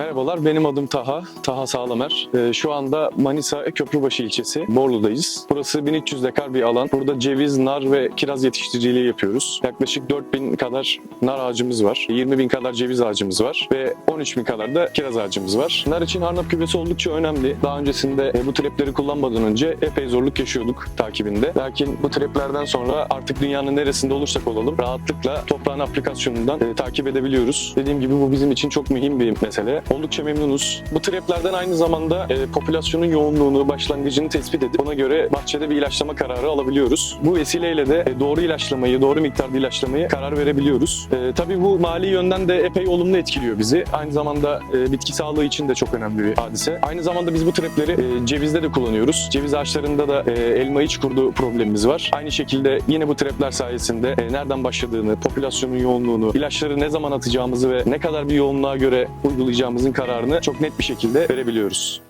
Merhabalar, benim adım Taha, Taha Sağlamer. Ee, şu anda Manisa Köprübaşı ilçesi, Borlu'dayız. Burası 1300 dekar bir alan. Burada ceviz, nar ve kiraz yetiştiriciliği yapıyoruz. Yaklaşık 4000 kadar nar ağacımız var, 20 bin kadar ceviz ağacımız var ve 13 bin kadar da kiraz ağacımız var. Nar için harnap küvesi oldukça önemli. Daha öncesinde e, bu trapleri kullanmadan önce epey zorluk yaşıyorduk takibinde. Lakin bu traplerden sonra artık dünyanın neresinde olursak olalım rahatlıkla toprağın aplikasyonundan e, takip edebiliyoruz. Dediğim gibi bu bizim için çok mühim bir mesele. Oldukça memnunuz. Bu traplerden aynı zamanda e, popülasyonun yoğunluğunu, başlangıcını tespit edip ona göre bahçede bir ilaçlama kararı alabiliyoruz. Bu vesileyle de e, doğru ilaçlamayı, doğru miktarda ilaçlamayı karar verebiliyoruz. E, tabii bu mali yönden de epey olumlu etkiliyor bizi. Aynı zamanda e, bitki sağlığı için de çok önemli bir hadise. Aynı zamanda biz bu trapleri e, cevizde de kullanıyoruz. Ceviz ağaçlarında da e, elma iç kurdu problemimiz var. Aynı şekilde yine bu trapler sayesinde e, nereden başladığını, popülasyonun yoğunluğunu, ilaçları ne zaman atacağımızı ve ne kadar bir yoğunluğa göre uygulayacağımızın kararını çok net bir şekilde verebiliyoruz.